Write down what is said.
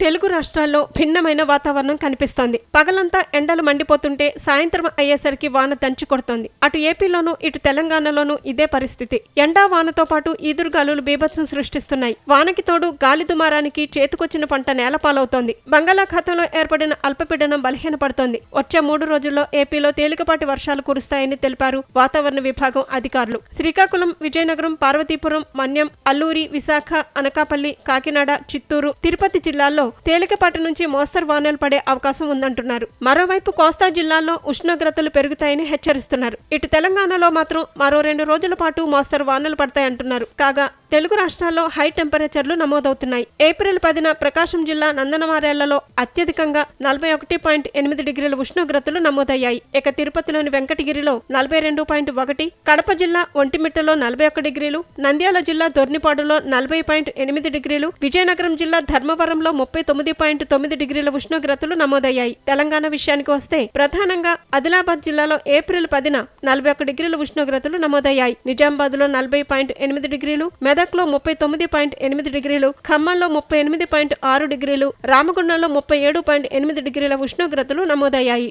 తెలుగు రాష్ట్రాల్లో భిన్నమైన వాతావరణం కనిపిస్తోంది. పగలంతా ఎండలు మండిపోతుంటే సాయంత్రం అయ్యేసరికి వాన దంచి కొడుతోంది. అటు ఏపీలోనూ ఇటు తెలంగాణలోనూ ఇదే పరిస్థితి. ఎండా వానతో పాటు ఈదురుగాలులు బీభత్సం సృష్టిస్తున్నాయి. వానకి తోడు గాలి దుమారానికి చేతికొచ్చిన పంట నేలపాలవుతోంది. బంగాళాఖాతంలో ఏర్పడిన అల్పపీడనం బలహీనపడుతోంది. వచ్చే మూడు రోజుల్లో ఏపీలో తేలికపాటి వర్షాలు కురుస్తాయని తెలిపారు వాతావరణ విభాగం అధికారులు. శ్రీకాకుళం విజయనగరం పార్వతీపురం మన్యం అల్లూరి విశాఖ అనకాపల్లి కాకినాడ చిత్తూరు తిరుపతి జిల్లాల్లో తేలికపాటి నుంచి మోస్తరు వానలు పడే అవకాశం ఉందంటున్నారు. మరోవైపు కోస్తా జిల్లాల్లో ఉష్ణోగ్రతలు పెరుగుతాయని హెచ్చరిస్తున్నారు. ఇటు తెలంగాణలో మాత్రం మరో రెండు రోజుల పాటు మోస్తరు వానలు పడతాయంటున్నారు. కాగా తెలుగు రాష్ట్రాల్లో హై టెంపరేచర్లు నమోదవుతున్నాయి. ఏప్రిల్ పదిన ప్రకాశం జిల్లా నందనమారేళ్ళలో అత్యధికంగా నలభై ఒకటి పాయింట్ ఎనిమిది డిగ్రీల ఉష్ణోగ్రతలు నమోదయ్యాయి. ఇక తిరుపతిలోని వెంకటగిరిలో నలభై రెండు పాయింట్ ఒకటి కడప జిల్లా ఒంటిమిట్టలో నలభై ఒక డిగ్రీలు నంద్యాల జిల్లా దొర్నిపాడులో నలభై పాయింట్ ఎనిమిది డిగ్రీలు విజయనగరం జిల్లా ధర్మవరంలో ముప్పై తొమ్మిది పాయింట్ తొమ్మిది డిగ్రీల ఉష్ణోగ్రతలు నమోదయ్యాయి. తెలంగాణ విషయానికి వస్తే ప్రధానంగా ఆదిలాబాద్ జిల్లాలో ఏప్రిల్ పదిన నలభై ఒక డిగ్రీల ఉష్ణోగ్రతలు నమోదయ్యాయి. నిజామాబాద్లో నలభై పాయింట్ ఎనిమిది డిగ్రీలు మెదక్లో ముప్పై తొమ్మిది పాయింట్ ఎనిమిది డిగ్రీలు ఖమ్మంలో ముప్పై ఎనిమిది పాయింట్ ఆరు డిగ్రీలు రామగుండంలో ముప్పై ఏడు పాయింట్ ఎనిమిది డిగ్రీల ఉష్ణోగ్రతలు నమోదయ్యాయి.